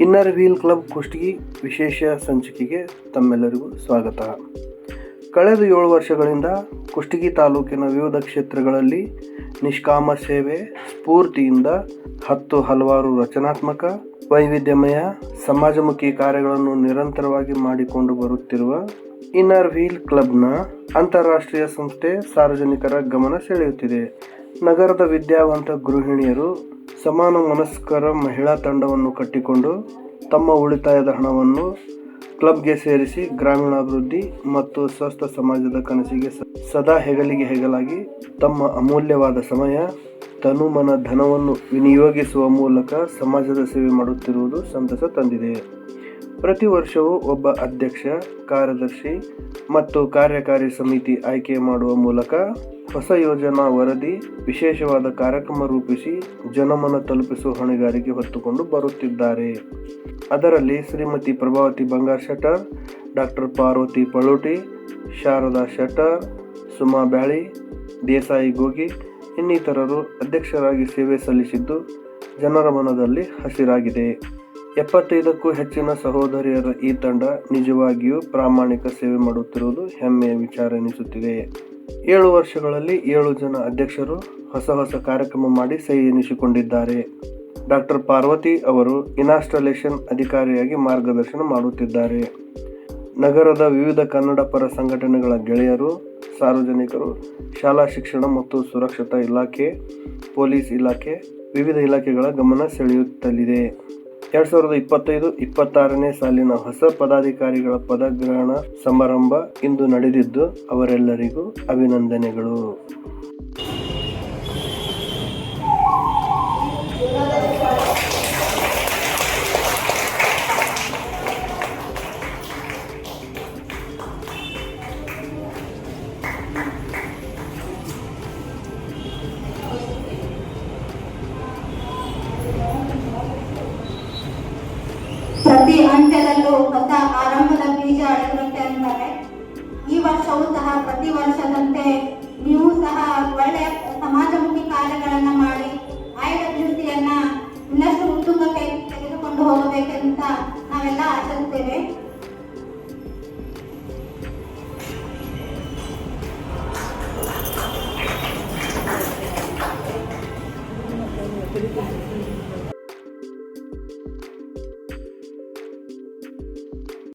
Inner wheel club Kushtagi ವಿಶೇಷ ಸಂಚಿಕೆಗೆ ತಮ್ಮೆಲ್ಲರಿಗೂ ಸ್ವಾಗತ. ಕಳೆದ ಏಳು ವರ್ಷಗಳಿಂದ ಕುಷ್ಟಗಿ ತಾಲೂಕಿನ ವಿವಿಧ ಕ್ಷೇತ್ರಗಳಲ್ಲಿ ನಿಷ್ಕಾಮ ಸೇವೆ, ಸ್ಫೂರ್ತಿಯಿಂದ ಹತ್ತು ಹಲವಾರು ರಚನಾತ್ಮಕ, ವೈವಿಧ್ಯಮಯ, ಸಮಾಜಮುಖಿ ಕಾರ್ಯಗಳನ್ನು ನಿರಂತರವಾಗಿ ಮಾಡಿಕೊಂಡು ಬರುತ್ತಿರುವ ಇನ್ನರ್ ವೀಲ್ ಕ್ಲಬ್ನ ಅಂತಾರಾಷ್ಟ್ರೀಯ ಸಂಸ್ಥೆ ಸಾರ್ವಜನಿಕರ ಗಮನ ಸೆಳೆಯುತ್ತಿದೆ. ನಗರದ ವಿದ್ಯಾವಂತ ಗೃಹಿಣಿಯರು ಸಮಾನ ಮನಸ್ಕರ ಮಹಿಳಾ ತಂಡವನ್ನು ಕಟ್ಟಿಕೊಂಡು ತಮ್ಮ ಉಳಿತಾಯದ ಹಣವನ್ನು ಕ್ಲಬ್ಗೆ ಸೇರಿಸಿ ಗ್ರಾಮೀಣಾಭಿವೃದ್ಧಿ ಮತ್ತು ಸ್ವಸ್ಥ ಸಮಾಜದ ಕನಸಿಗೆ ಸದಾ ಹೆಗಲಿಗೆ ಹೆಗಲಾಗಿ ತಮ್ಮ ಅಮೂಲ್ಯವಾದ ಸಮಯ ತನುಮನ ಧನವನ್ನು ವಿನಿಯೋಗಿಸುವ ಮೂಲಕ ಸಮಾಜದ ಸೇವೆ ಮಾಡುತ್ತಿರುವುದು ಸಂತಸ ತಂದಿದೆ. ಪ್ರತಿ ವರ್ಷವೂ ಒಬ್ಬ ಅಧ್ಯಕ್ಷ, ಕಾರ್ಯದರ್ಶಿ ಮತ್ತು ಕಾರ್ಯಕಾರಿ ಸಮಿತಿ ಆಯ್ಕೆ ಮಾಡುವ ಮೂಲಕ ಹೊಸ ಯೋಜನಾ ವರದಿ ವಿಶೇಷವಾದ ಕಾರ್ಯಕ್ರಮ ರೂಪಿಸಿ ಜನಮನ ತಲುಪಿಸುವ ಹೊಣೆಗಾರಿಕೆ ಹೊತ್ತುಕೊಂಡು ಬರುತ್ತಿದ್ದಾರೆ. ಅದರಲ್ಲಿ ಶ್ರೀಮತಿ ಪ್ರಭಾವತಿ ಬಂಗಾರ್ ಶೆಟ್ಟರ್, ಡಾಕ್ಟರ್ ಪಾರ್ವತಿ ಪಳೋಟಿ, ಶಾರದಾ ಶೆಟ್ಟರ್, ಸುಮಾ ಬ್ಯಾಳಿ, ದೇಸಾಯಿ ಗೋಗಿ ಇನ್ನಿತರರು ಅಧ್ಯಕ್ಷರಾಗಿ ಸೇವೆ ಸಲ್ಲಿಸಿದ್ದು ಜನರ ಮನದಲ್ಲಿ ಹಸಿರಾಗಿದೆ. ಎಪ್ಪತ್ತೈದಕ್ಕೂ ಹೆಚ್ಚಿನ ಸಹೋದರಿಯರ ಈ ತಂಡ ನಿಜವಾಗಿಯೂ ಪ್ರಾಮಾಣಿಕ ಸೇವೆ ಮಾಡುತ್ತಿರುವುದು ಹೆಮ್ಮೆಯ ವಿಚಾರ ಎನಿಸುತ್ತಿದೆ. ಏಳು ವರ್ಷಗಳಲ್ಲಿ ಏಳು ಜನ ಅಧ್ಯಕ್ಷರು ಹೊಸ ಹೊಸ ಕಾರ್ಯಕ್ರಮ ಮಾಡಿ ಸಹಿ ಎನಿಸಿಕೊಂಡಿದ್ದಾರೆ. ಡಾಕ್ಟರ್ ಪಾರ್ವತಿ ಅವರು ಇನಾಸ್ಟಾಲೇಷನ್ ಅಧಿಕಾರಿಯಾಗಿ ಮಾರ್ಗದರ್ಶನ ಮಾಡುತ್ತಿದ್ದಾರೆ. ನಗರದ ವಿವಿಧ ಕನ್ನಡ ಪರ ಸಂಘಟನೆಗಳ ಗೆಳೆಯರು, ಸಾರ್ವಜನಿಕರು, ಶಾಲಾ ಶಿಕ್ಷಣ ಮತ್ತು ಸುರಕ್ಷತಾ ಇಲಾಖೆ, ಪೊಲೀಸ್ ಇಲಾಖೆ ವಿವಿಧ ಇಲಾಖೆಗಳ ಗಮನ ಸೆಳೆಯುತ್ತಲಿದೆ. ಎರಡ್ ಸಾವಿರದ ಇಪ್ಪತ್ತೈದು ಇಪ್ಪತ್ತಾರನೇ ಸಾಲಿನ ಹೊಸ ಪದಾಧಿಕಾರಿಗಳ ಪದಗ್ರಹಣ ಸಮಾರಂಭ ಇಂದು ನಡೆದಿದ್ದು ಅವರೆಲ್ಲರಿಗೂ ಅಭಿನಂದನೆಗಳು. ಆರಂಭದ ಬೀಜ ಅಡಗುವಂತೆ ಅಂತಾರೆ. ಈ ವರ್ಷವೂ ಸಹ ಪ್ರತಿ ವರ್ಷದಂತೆ ನೀವು ಸಹ ಒಳ್ಳೆಯ ಸಮಾಜಮುಖಿ ಕಾರ್ಯಗಳನ್ನು ಮಾಡಿ ಆಯ್ದ ದೃಷ್ಟಿಯನ್ನ ಇನ್ನಷ್ಟು ಉತ್ತುಂಗಕ್ಕೆ ತೆಗೆದುಕೊಂಡು ಹೋಗಬೇಕಂತ ನಾವೆಲ್ಲ ಆಶಿಸುತ್ತೇವೆ.